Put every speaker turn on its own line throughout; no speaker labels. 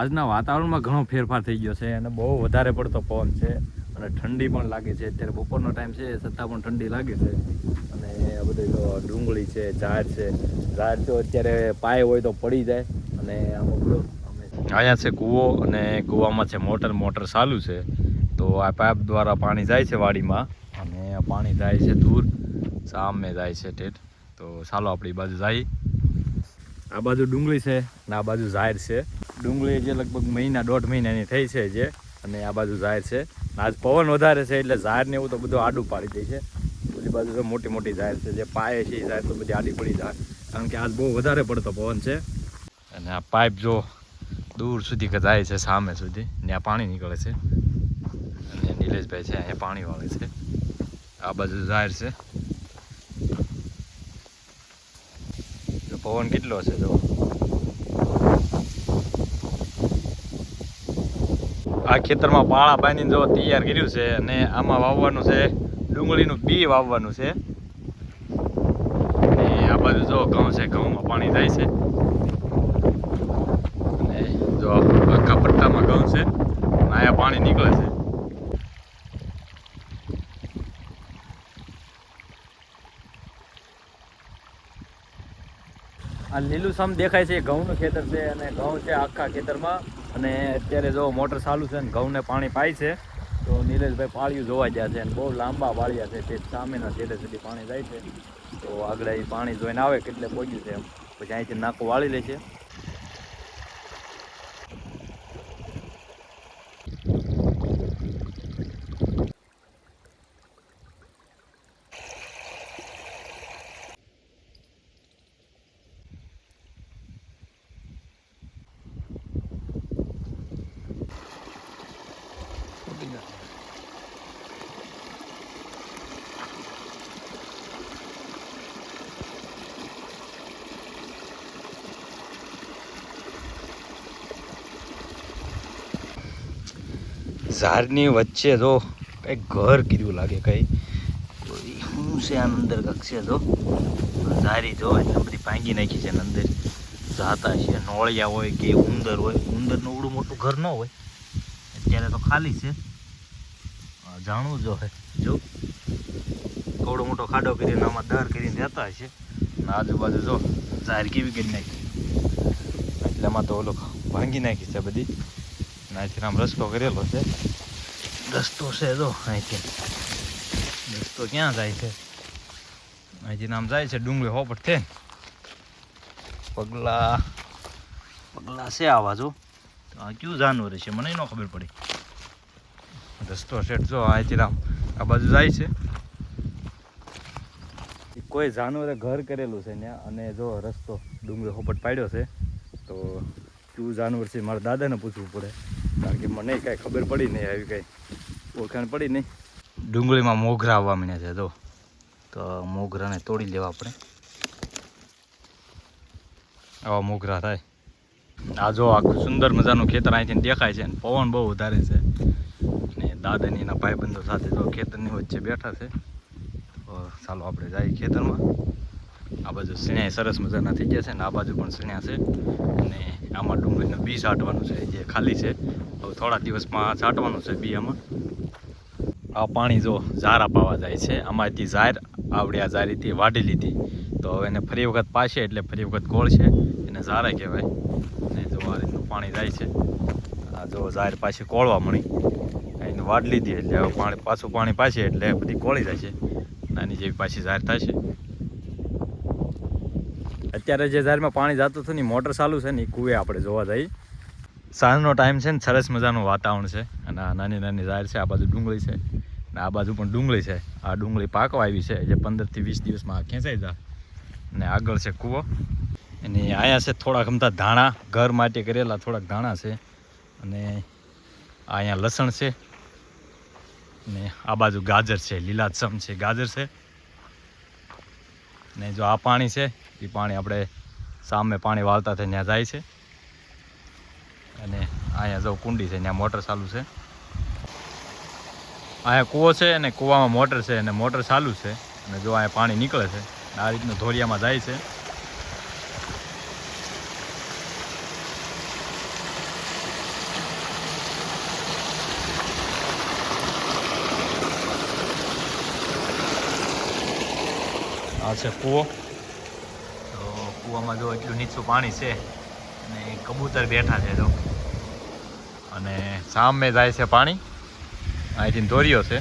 આજના વાતાવરણમાં ઘણો ફેરફાર થઈ ગયો છે અને બહુ વધારે પડતો પવન છે અને ઠંડી પણ લાગે છે. અત્યારે બપોરનો ટાઈમ છે, છતાં પણ ઠંડી લાગે છે. અને આ બધું ડુંગળી છે, ઝાડ છે, ઝાડ તો અત્યારે પાય હોય તો પડી જાય અને આમાં અહીંયા છે કૂવો અને કૂવામાં છે મોટર મોટર ચાલુ છે. તો આ પાઇપ દ્વારા પાણી જાય છે વાડીમાં અને પાણી જાય છે દૂર, સામે જાય છે ઠેઠ. તો ચાલો આપણી બાજુ જાય આ બાજુ ડુંગળી છે અને આ બાજુ ઝાડ છે. ડુંગળી જે લગભગ મહિના, દોઢ મહિનાની થઈ છે જે, અને આ બાજુ ઝાડ છે. આજ પવન વધારે છે એટલે ઝાડ ને એવું તો બધું આડું પાડી દે છે. બધી બાજુ તો મોટી મોટી ઝાડ છે, જે પાય છે એ ઝાડ તો બધી આડી પડી જાય કારણ કે આજ બહુ વધારે પડતો પવન છે. અને આ પાઇપ જો દૂર સુધી જાય છે, સામે સુધી ત્યાં પાણી નીકળે છે. અને નિલેશભાઈ છે, અહીંયા પાણી વાળે છે. આ બાજુ ઝાડ છે. પવન કેટલો છે, જો. આ ખેતરમાં પાળા બાંધીને જો તૈયાર કર્યું છે અને આમાં વાવવાનું છે, ડુંગળીનું બી વાવવાનું છે. અને આ બાજુ જો ઘઉં છે, ઘઉંમાં પાણી જાય છે. અને જો આખા પટ્ટામાં ઘઉં છે અહીંયા પાણી નીકળે છે. આ લીલુંછમ દેખાય છે, ઘઉંનું ખેતર છે અને ઘઉં છે આખા ખેતરમાં. અને અત્યારે જો મોટર ચાલુ છે ને ઘઉંને પાણી પાય છે, તો નીલેશભાઈ પાળિયું જોવા ગયા છે અને બહુ લાંબા વાળિયા છે તે સામેના છેડે સુધી પાણી જાય છે. તો આગળ એ પાણી જોઈને આવે, કેટલે પહોંચ્યું છે એમ. પછી અહીંથી નાકો વાળી લે છે. ઝાડની વચ્ચે જો કંઈક ઘર કીધું લાગે કંઈ કોઈ શું છે આની અંદર કક્ષે જો? ઝારી જો, એટલે બધી ભાંગી નાખી છે એની અંદર જાતા છે. નોળિયા હોય કે ઉંદર હોય, ઉંદરનું ઉડું મોટું ઘર ન હોય. અત્યારે તો ખાલી છે. જાણવું જો હે જો, થોડો મોટો ખાડો કરીને આમાં દર કરીને રહેતા હશે. અને આજુબાજુ જો ઝાર કેવી કરી નાખી. એટલે એમાં તો ઓલો ભાંગી નાખી છે બધી. અહીંથી આમ રસ્તો કરેલો છે રસ્તો છે જો અહીંથી રસ્તો ક્યાં જાય છે અહીંથી આમ જાય છે ડુંગળી હોપટ છે પગલા પગલા છે આવા જો આ કયું જાનવર છે મને ન ખબર પડી રસ્તો સેટ જો અહીંથી આમ આ બાજુ જાય છે કોઈ જાનવરે ઘર કરેલું છે ત્યાં અને જો રસ્તો ડુંગળી હોપટ પાડ્યો છે તો કયું જાનવર છે મારા દાદાને પૂછવું પડે કારણ કે મને કાંઈ ખબર પડી નહીં, આવી કાંઈ ઓળખાણ પડી નહીં. ડુંગળીમાં મોગરા આવવા માંડ્યા છે તો તો મોગરાને તોડી લેવા આપણે. આવા મોગરા થાય. આ જો આખું સુંદર મજાનું ખેતર અહીંથી દેખાય છે ને, પવન બહુ વધારે છે. અને દાદાની એના ભાઈબંધો સાથે જો ખેતરની વચ્ચે બેઠા છે. તો ચાલો આપણે જઈએ ખેતરમાં. આ બાજુ સીણ્યા સરસ મજાના થઈ ગયા છે ને, આ બાજુ પણ સીણ્યા છે. અને આમાં ડુંગળીનું બીજ આટવાનું છે, જે ખાલી છે. થોડા દિવસમાં છાંટવાનું છે બી આમાં આ પાણી જો ઝારા પાવા જાય છે, આમાંથી ઝાર આવડ્યા આ ઝારીથી વાઢી લીધી. તો હવે એને ફરી વખત પાશે એટલે ફરી વખત ગોળ છે એને ઝારા કહેવાય. અને જો આ પાણી જાય છે, આ જો ઝાર પાછી કોળવા મળી. એને વાઢ લીધી એટલે હવે પાણી પાછું પાણી પાશે એટલે બધી કોળી જાય છે. નાની જેવી પાછી ઝાર થશે. અત્યારે જે ઝારમાં પાણી જતું હતું ને મોટર ચાલુ છે ને એ કુએ આપણે જોવા જઈએ. સાંજનો ટાઈમ છે ને સરસ મજાનું વાતાવરણ છે. અને આ નાની નાની ઝાડ છે, આ બાજુ ડુંગળી છે. અને આ બાજુ પણ ડુંગળી છે. આ ડુંગળી પાકવા આવી છે જે પંદરથી વીસ દિવસમાં આ ખેંચાઈ જા અને આગળ છે કૂવો. અને અહીંયા છે થોડાક અમતા ધાણા, ઘર માટે કરેલા થોડાક ધાણા છે. અને અહીંયા લસણ છે. ને આ બાજુ ગાજર છે, લીલાછમ છે, ગાજર છે. ને જો આ પાણી છે એ પાણી આપણે સામે પાણી વાળતા થઈને ત્યાં જાય છે. અને અહીંયા જવું કુંડી છે, ત્યાં મોટર ચાલુ છે. અહીંયા કૂવો છે અને કૂવામાં મોટર છે અને મોટર ચાલુ છે. અને જો અહીંયા પાણી નીકળે છે આ રીતનું ધોરિયામાં જાય છે. આ છે કૂવો. તો કૂવામાં જો એટલું નીચું પાણી છે અને કબૂતર બેઠા છે જો. અને સામે જાય છે પાણી. અહીંથી દોર્યો છે.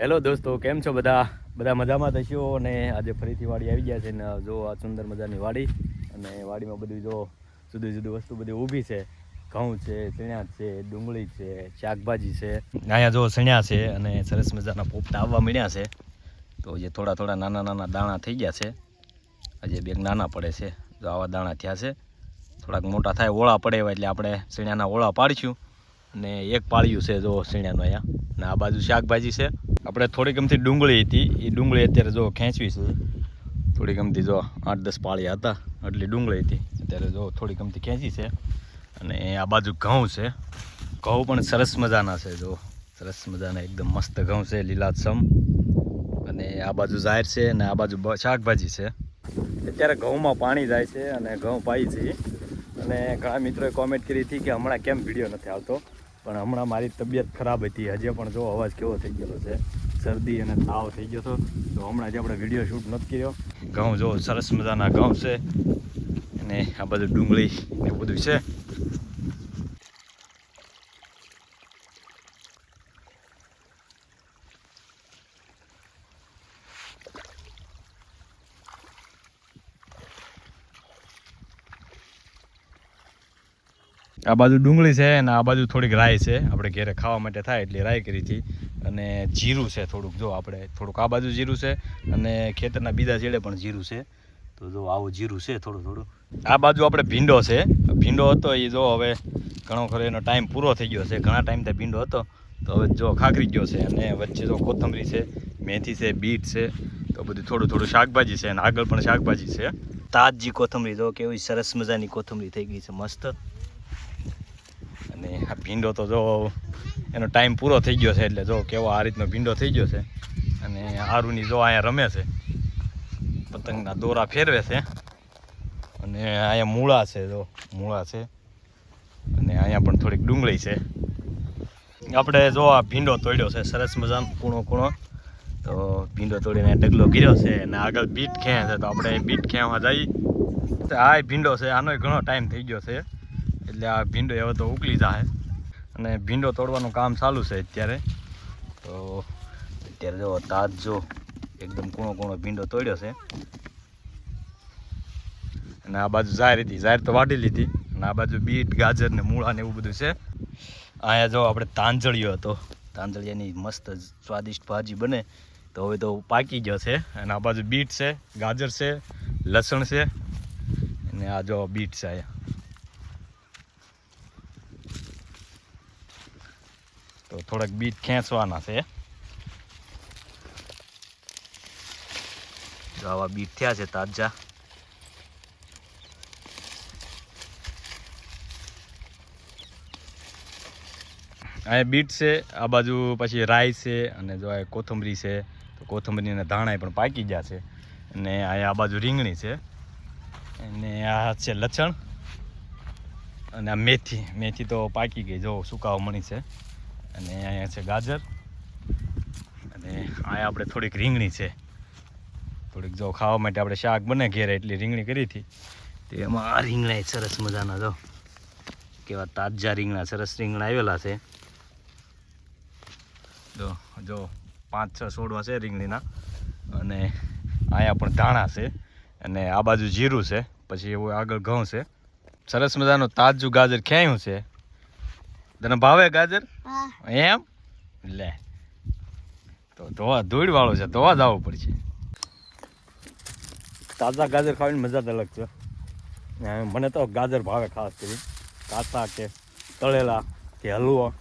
હેલો દોસ્તો, કેમ છો બધા? બધા મજામાં થશો અને આજે ફરીથી વાડી આવી ગયા છે ને, જો આ સુંદર મજાની વાડી. અને વાડીમાં બધું જો જુદી જુદી વસ્તુ બધી ઊભી છે. ઘઉં છે ચણ્યા છે, ડુંગળી છે, શાકભાજી છે. અહીંયા જો ચણ્યા છે અને સરસ મજાના પોપટા આવવા મળ્યા છે. તો જે થોડા થોડા નાના નાના દાણા થઈ ગયા છે. હજી બે નાના પડે છે. જો આવા દાણા થયા છે. થોડાક મોટા થાય, ઓળા પડે એટલે આપણે ચણ્યાના ઓળા પાડીશું. અને એક પાળિયું છે જો ચણ્યાનું અહીંયા. ને આ બાજુ શાકભાજી છે. આપણે થોડી ગમતી ડુંગળી હતી. એ ડુંગળી અત્યારે જો ખેંચવી છે. થોડી ગમતી જો આઠ દસ પાળિયા હતા. એટલી ડુંગળી હતી. અત્યારે જો થોડી ગમતી ખેંચી છે. અને આ બાજુ ઘઉં છે. ઘઉં પણ સરસ મજાના છે જો. સરસ મજાના, એકદમ મસ્ત ઘઉં છે, લીલાછમ. અને આ બાજુ જાહેર છે અને આ બાજુ શાકભાજી છે. અત્યારે ઘઉંમાં પાણી જાય છે અને ઘઉં પાઈ છે. અને ઘણા મિત્રોએ કોમેન્ટ કરી હતી કે હમણાં કેમ વીડિયો નથી આવતો. પણ હમણાં મારી તબિયત ખરાબ હતી. હજી પણ જો અવાજ કેવો થઈ ગયેલો છે. શરદી અને તાવ થઈ ગયો હતો. તો હમણાં જે આપણે વીડિયો શૂટ નથી કર્યો. ઘઉં જો સરસ મજાના ઘઉં છે. અને આ બધું ડુંગળી એવું બધું છે. આ બાજુ ડુંગળી છે અને આ બાજુ થોડીક રાઈ છે. આપણે ઘરે ખાવા માટે થાય એટલે રાઈ કરી હતી. અને જીરું છે થોડુંક, જો આપણે થોડુંક આ બાજુ જીરું છે અને ખેતરના બીજા છેડે પણ જીરું છે. તો જો આવું જીરું છે થોડું થોડું. આ બાજુ આપણે ભીંડો છે. ભીંડો હતો એ જો હવે ઘણો ખરો એનો ટાઈમ પૂરો થઈ ગયો છે. ઘણા ટાઈમથી ભીંડો હતો. તો હવે જો ખાખરી ગયો છે અને વચ્ચે જો કોથમરી છે, મેથી છે, બીટ છે, તો બધું થોડું થોડું શાકભાજી છે અને આગળ પણ શાકભાજી છે. તાજી કોથમરી જો, કેવી સરસ મજાની કોથમરી થઈ ગઈ છે, મસ્ત. અને આ ભીંડો તો જો એનો ટાઈમ પૂરો થઈ ગયો છે એટલે જો કેવો આ રીતનો ભીંડો થઈ ગયો છે. અને આરુની જો અહીંયા રમે છે. પતંગના દોરા ફેરવે છે. અને અહીંયા મૂળા છે જો, મૂળા છે. અને અહીંયા પણ થોડીક ડુંગળી છે. આપણે જો આ ભીંડો તોડ્યો છે, સરસ મજાનો કૂણો કૂણો. તો ભીંડો તોડીને ડગલો ગીર્યો છે અને આગળ બીટ ખેં છે. તો આપણે બીટ ખેંવા જઈએ. આ ભીંડો છે, આનો ઘણો ટાઈમ થઈ ગયો છે. એટલે આ ભીંડો હવે તો ઉકલી જાય અને ભીંડો તોડવાનું કામ ચાલુ છે અત્યારે. તો અત્યારે જો તાજો એકદમ કૂણો કૂણો ભીંડો તોડ્યો છે. અને આ બાજુ જાહેર હતી, જાહેર તો વાટી લીધી. અને આ બાજુ બીટ, ગાજર ને મૂળા ને એવું બધું છે. અહીંયા જો આપણે તાંજળિયો હતો. તાંજળિયાની મસ્ત સ્વાદિષ્ટ ભાજી બને. તો હવે તો પાકી ગયો છે. અને આ બાજુ બીટ છે, ગાજર છે, લસણ છે. અને આ જો બીટ છે અહીંયા. તો થોડાક બીટ ખેંચવાના છે. જો આવા બીટ થયા છે તાજા. અહીંયા બીટ છે, આ બાજુ પછી રાઈ છે અને જો આ કોથમરી છે, તો કોથમરી અને ધાણા પણ પાકી ગયા છે. અને અહીંયા આ બાજુ રીંગણી છે. અને આ છે લસણ. અને આ મેથી મેથી તો પાકી ગઈ. જો સુકાવ મણી છે. અને અહીંયા છે ગાજર. અને અહીંયા આપણે થોડીક રીંગણી છે. થોડીક જો ખાવા માટે આપણે શાક બને ઘેરે એટલી રીંગણી કરી હતી. તો એમાં આ રીંગણા સરસ મજાના જો. કેવા તાજા રીંગણા, સરસ રીંગણા આવેલા છે. જો જો પાંચ, છ છોડવા છે રીંગણીના. અને અહીંયા પણ ધાણા છે. અને આ બાજુ જીરું છે. પછી એવું આગળ ઘઉં છે. સરસ મજાનું તાજું ગાજર ખેંયું છે? તને ભાવે ગાજર? એમ? લે. તો ધોવા ધૂળ વાળો છે ધોવા જવું પડશે. તાજા ગાજર ખાવાની મજા જ અલગ છે. ને મને તો ગાજર ભાવે ખાસ કરી કાચા કે તળેલા કે હલવો.